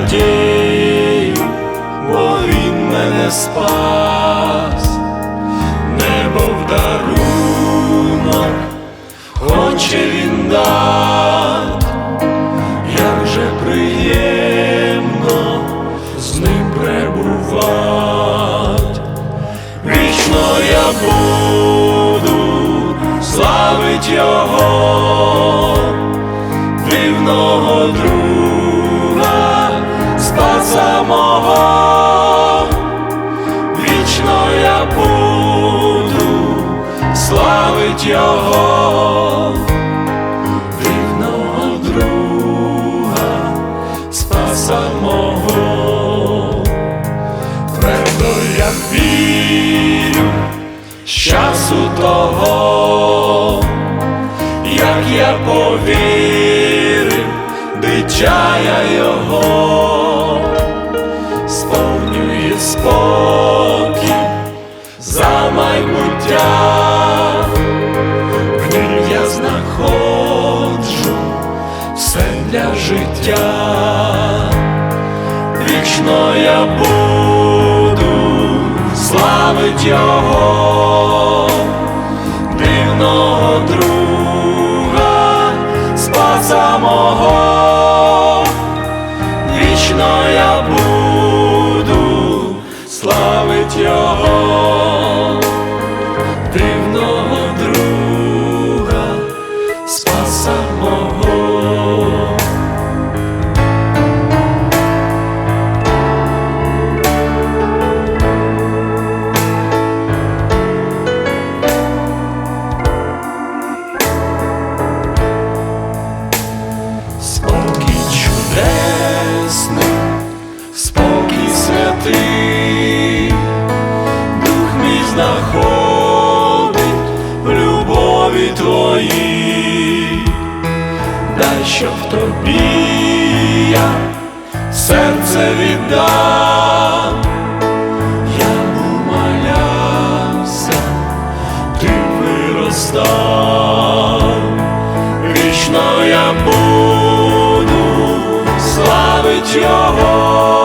надій, бо він мене спав. Спаса мого, вічно я буду славить його, дивного друга, спаса мого, твердо я вірю з того, як я повірив, дитя я його, сповнює спокій за майбуття, в ній я знаходжу все для життя, вічно я буду славить його, святий, дух мій знаходить в любові твоїй, дай, щоб тобі я серце віддам, я умолявся, ти виростав, вічно я буду славить його,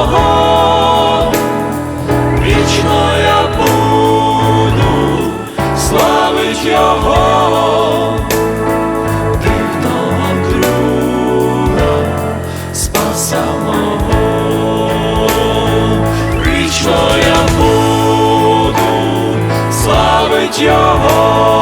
мого, вічно я буду славить його, дивного друга, спаса мого, вічно я буду славить його.